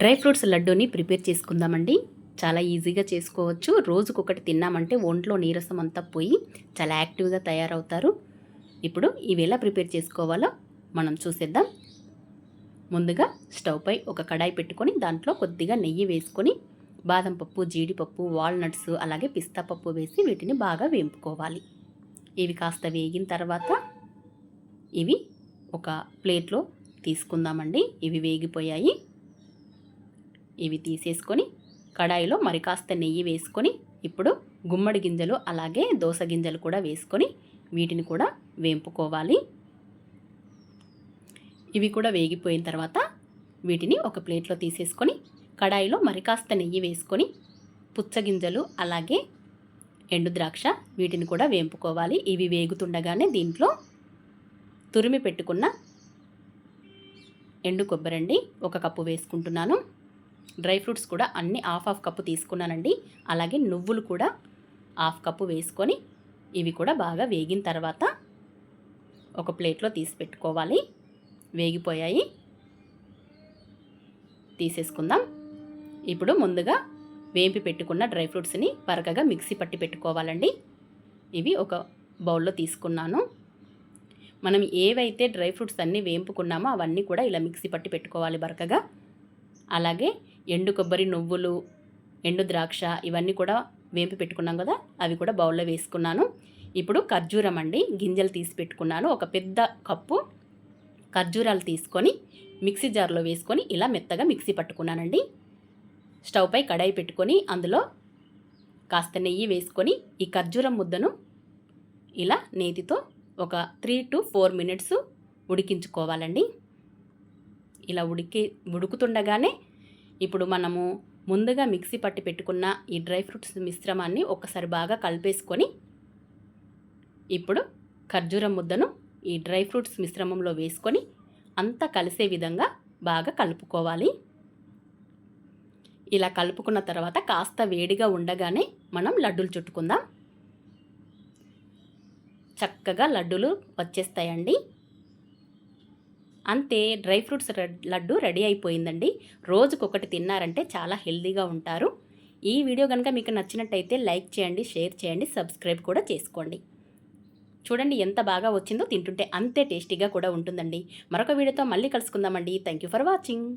Dry fruits లడ్డూని prepare చేసుకుందామండి. చాలా ఈజీగా చేసుకోవచ్చు. రోజుకొకటి తిన్నామంటే ఒంట్లో నీరసం అంతా పోయి చాలా యాక్టివ్గా తయారవుతారు. ఇప్పుడు ఇవి ఎలా ప్రిపేర్ చేసుకోవాలో మనం చూసేద్దాం. ముందుగా స్టవ్ పై ఒక కడాయి పెట్టుకొని దాంట్లో కొద్దిగా నెయ్యి వేసుకొని బాదం పప్పు జీడిపప్పు వాల్నట్స్ అలాగే పిస్తా పప్పు వేసి వీటిని బాగా వేంపుకోవాలి. ఇవి కాస్త వేగిన తర్వాత ఇవి ఒక ప్లేట్లో తీసుకుందామండి. ఇవి వేగిపోయాయి. ఇవి తీసేసుకొని కడాయిలో మరి కాస్త నెయ్యి వేసుకొని ఇప్పుడు గుమ్మడి గింజలు అలాగే దోస గింజలు కూడా వేసుకొని వీటిని కూడా వేంపుకోవాలి. ఇవి కూడా వేగిపోయిన తర్వాత వీటిని ఒక ప్లేట్లో తీసేసుకొని కడాయిలో మరి కాస్త నెయ్యి వేసుకొని పుచ్చగింజలు అలాగే ఎండు ద్రాక్ష వీటిని కూడా వేంపుకోవాలి. ఇవి వేగుతుండగానే దీంట్లో తురిమి పెట్టుకున్న ఎండు కొబ్బరండి ఒక కప్పు వేసుకుంటున్నాను. డ్రై ఫ్రూట్స్ కూడా అన్ని హాఫ్ హాఫ్ కప్పు తీసుకున్నానండి. అలాగే నువ్వులు కూడా హాఫ్ కప్పు వేసుకొని ఇవి కూడా బాగా వేగిన తర్వాత ఒక ప్లేట్లో తీసి పెట్టుకోవాలి. వేగిపోయాయి. తీసేసుకుందాం. ఇప్పుడు ముందుగా వేంపి పెట్టుకున్న డ్రై ఫ్రూట్స్ని పరకగా మిక్సీ పట్టి పెట్టుకోవాలండి. ఇవి ఒక బౌల్లో తీసుకున్నాను. మనం ఏవైతే డ్రై ఫ్రూట్స్ అన్నీ వేంపుకున్నామో అవన్నీ కూడా ఇలా మిక్సీ పట్టి పెట్టుకోవాలి బరకగా అలాగే ఎండు కొబ్బరి నువ్వులు ఎండు ద్రాక్ష ఇవన్నీ కూడా వేంపి పెట్టుకున్నాం కదా అవి కూడా బౌల్లో వేసుకున్నాను. ఇప్పుడు ఖర్జూరం అండి గింజలు తీసి పెట్టుకున్నాను. ఒక పెద్ద కప్పు ఖర్జూరాలు తీసుకొని మిక్సీ జార్లో వేసుకొని ఇలా మెత్తగా మిక్సీ పట్టుకున్నానండి. స్టవ్ పై కడాయి పెట్టుకొని అందులో కాస్త నెయ్యి వేసుకొని ఈ ఖర్జూరం ముద్దను ఇలా నేతితో ఒక త్రీ టు ఫోర్ మినిట్స్ ఉడికించుకోవాలండి. ఇలా ఉడికి ఉడుకుతుండగానే ఇప్పుడు మనము ముందుగా మిక్సీ పట్టి పెట్టుకున్న ఈ డ్రై ఫ్రూట్స్ మిశ్రమాన్ని ఒకసారి బాగా కలిపేసుకొని ఇప్పుడు ఖర్జూరం ముద్దను ఈ డ్రై ఫ్రూట్స్ మిశ్రమంలో వేసుకొని అంతా కలిసే విధంగా బాగా కలుపుకోవాలి. ఇలా కలుపుకున్న తర్వాత కాస్త వేడిగా ఉండగానే మనం లడ్డూలు చుట్టుకుందాం. చక్కగా లడ్డూలు వచ్చేస్తాయండి. అంతే డ్రై ఫ్రూట్స్ లడ్డు రెడీ అయిపోయిందండి. రోజుకొకటి తిన్నారంటే చాలా హెల్దీగా ఉంటారు. ఈ వీడియో కనుక మీకు నచ్చినట్టయితే లైక్ చేయండి షేర్ చేయండి సబ్స్క్రైబ్ కూడా చేసుకోండి. చూడండి ఎంత బాగా వచ్చిందో తింటుంటే అంతే టేస్టీగా కూడా ఉంటుందండి. మరొక వీడియోతో మళ్ళీ కలుసుకుందామండి. Thank you for watching.